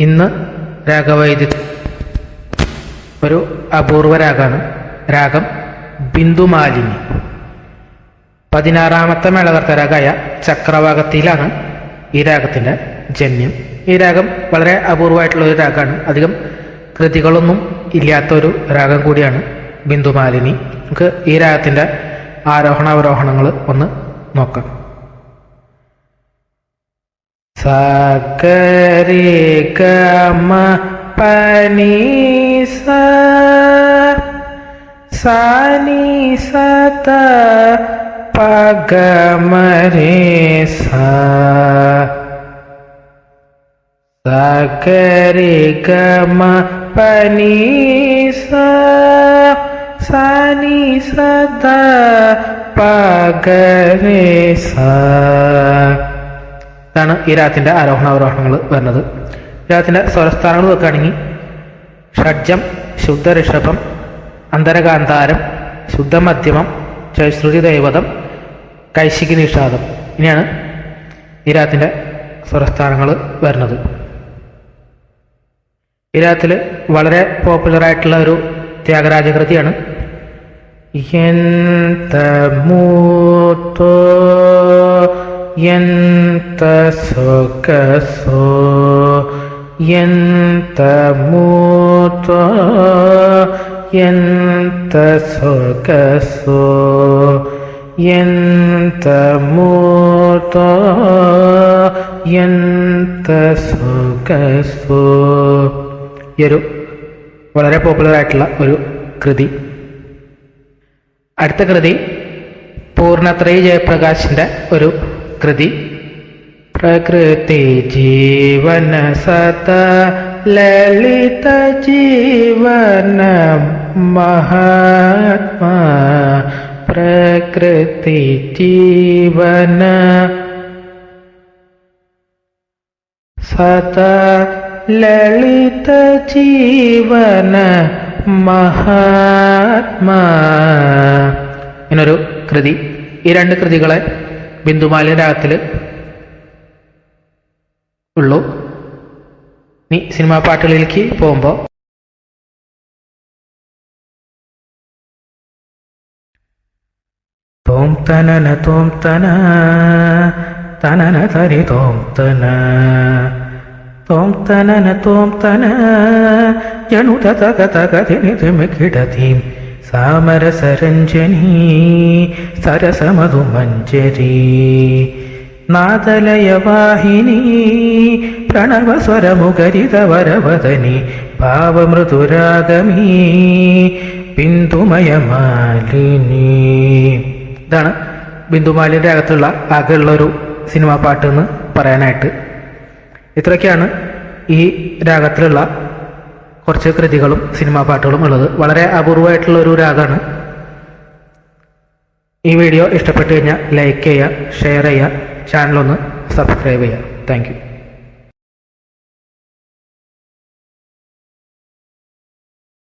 ഇന്ന് രാഗവൈദ്യ ഒരു അപൂർവ രാഗമാണ് രാഗം ബിന്ദുമാലിനി. പതിനാറാമത്തെ മേളകർത്ത രാഗമായ ചക്രവാകത്തിയിലാണ് ഈ രാഗത്തിന്റെ ജന്യം. ഈ രാഗം വളരെ അപൂർവമായിട്ടുള്ള ഒരു രാഗമാണ് അധികം കൃതികളൊന്നും ഇല്ലാത്ത ഒരു രാഗം കൂടിയാണ് ബിന്ദുമാലിനി. നമുക്ക് ഈ രാഗത്തിന്റെ ആരോഹണാവരോഹണങ്ങൾ ഒന്ന് നോക്കാം. சகரி கம பனி சனி சத பகமரே சகரி கம பனி சனி சத பகரே ச ഇതാണ് ഈ രാഗത്തിന്റെ ആരോഹണാവരോഹണങ്ങൾ വരുന്നത്. രാഗത്തിന്റെ സ്വരസ്ഥാനങ്ങൾ വെക്കുകയാണെങ്കിൽ ഷഡ്ജം ശുദ്ധ ഋഷഭം അന്തരകാന്താരം ശുദ്ധമധ്യമം ചൈശ്രുതി ദൈവതം കൈശികി നിഷാദം. ഇനിയാണ് ഈ സ്വരസ്ഥാനങ്ങൾ വരുന്നത്. ഈ രാഗത്തിൽ വളരെ പോപ്പുലർ ആയിട്ടുള്ള ഒരു ത്യാഗരാജകൃതിയാണ് എന്ത മൂത്തോ ಎಂತ ಸೊಗಸೋ ಎಂತ ಮೂತ ಎಂತ ಸೊಗಸೋ ಎಂತ ಮೂತ ಎಂತ ಸೊಗಸೋ ഈ വളരെ പോപ്പുലർ ആയിട്ടുള്ള ഒരു കൃതി. അടുത്ത കൃതി പൂർണത്രയി ജയപ്രകാശിന്റെ ഒരു കൃതി പ്രകൃതി ജീവന സത ലളിത ജീവന മഹാത്മാ. പ്രകൃതി ജീവന സത ലളിത ജീവന മഹാത്മാ. ഇങ്ങനൊരു കൃതി. ഈ രണ്ട് കൃതികളെ ബിന്ദുമാലിന്യ രാഗത്തിൽ ഉള്ളൂ. നീ സിനിമാ പാട്ടുകളിലേക്ക് പോകുമ്പോൾ തോം തനന തോം തന തനന തരി തോം തന തോം തനന തോം തന ജണുത തക തക തിനി തിമി കിടതീം സാമരസരഞ്ജനീ സരസമധുമഞ്ജരി. നാദലയവാഹിനി പ്രണവസ്വരമുഖരിതവരവദനി ഭാവമൃദുരാഗമീ ബിന്ദുമയമാലിനി. ഇതാണ് ബിന്ദുമാലിന്റെ അകത്തുള്ള ആകെയുള്ള ഒരു സിനിമാ പാട്ട് എന്ന് പറയാനായിട്ട്. ഇത്രയൊക്കെയാണ് ഈ രാഗത്തിലുള്ള കുറച്ച് കൃതികളും സിനിമാ പാട്ടുകളും ഉള്ളത്. വളരെ അപൂർവമായിട്ടുള്ള ഒരു രാഗമാണ് ഈ വീഡിയോ ഇഷ്ടപ്പെട്ടു കഴിഞ്ഞാൽ ലൈക്ക് ചെയ്യുക ഷെയർ ചെയ്യുക ചാനലൊന്ന് സബ്സ്ക്രൈബ് ചെയ്യുക. താങ്ക്